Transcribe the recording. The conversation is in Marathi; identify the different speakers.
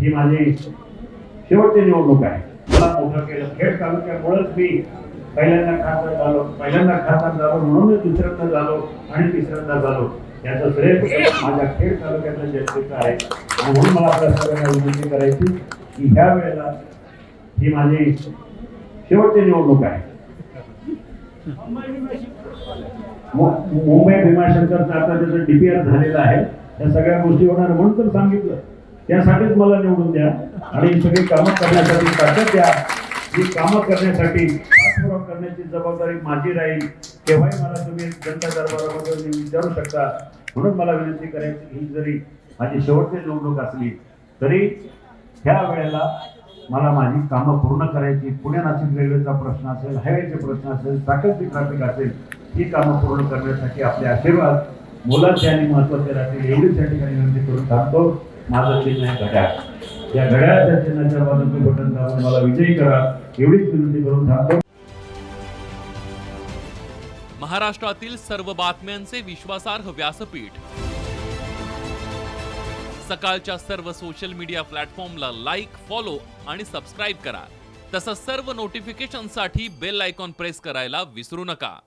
Speaker 1: ही माझी शेवटची निवडणूक आहे. मला मोठं केलं. खेड तालुक्यामुळेच मी पहिल्यांदा खासदार झालो. पहिल्यांदा खासदार झालो म्हणूनच दुसऱ्यांदा झालो आणि तिसऱ्यांदा झालो. याचं श्रेय माझ्या खेड तालुक्यातल्या जनतेचं आहे आणि म्हणून मला आपल्या सगळ्यांना विनंती करायची की ह्या वेळेला ही माझी शेवटची निवडणूक आहे. मुंबई भीमाशंकरचं आता त्याचं डीपीआर झालेलं आहे त्या सगळ्या गोष्टी होणार म्हणून तर सांगितलं. त्यासाठीच मला निवडून द्या. आणि सगळी कामं करण्यासाठी ताकद द्या. ही कामं करण्यासाठी पाठपुरावा करण्याची जबाबदारी माझी राहील. केव्हाही मला तुम्ही जनता दरबारामध्ये विचारू शकता. म्हणून मला विनंती करायची ही जरी माझी शेवटची निवडणूक असली तरी ह्या वेळेला मला माझी कामं पूर्ण करायची पुणे नाशिक रेल्वेचा प्रश्न असेल हायवेचे प्रश्न असेल साखरची ट्रॅफिक असेल ही कामं पूर्ण करण्यासाठी आपले आशीर्वाद. मुलांचे आणि महत्त्वाचे राहतील एवढीच या ठिकाणी विनंती करून थांबतो. माझं चिन्ह आहे घड्याळ. या घड्याळाच्या चिन्हाच्या बाजूने बटन दाबून मला विजयी करा. एवढीच विनंती करून थांबतो.
Speaker 2: महाराष्ट्रातील सर्व बातम्यांचे विश्वासार्ह व्यासपीठ. सकाळच्या सर्व सोशल मीडिया प्लॅटफॉर्मला लाईक फॉलो आणि सबस्क्राईब करा. तसंच सर्व नोटिफिकेशनसाठी बेल आयकॉन प्रेस करायला विसरू नका.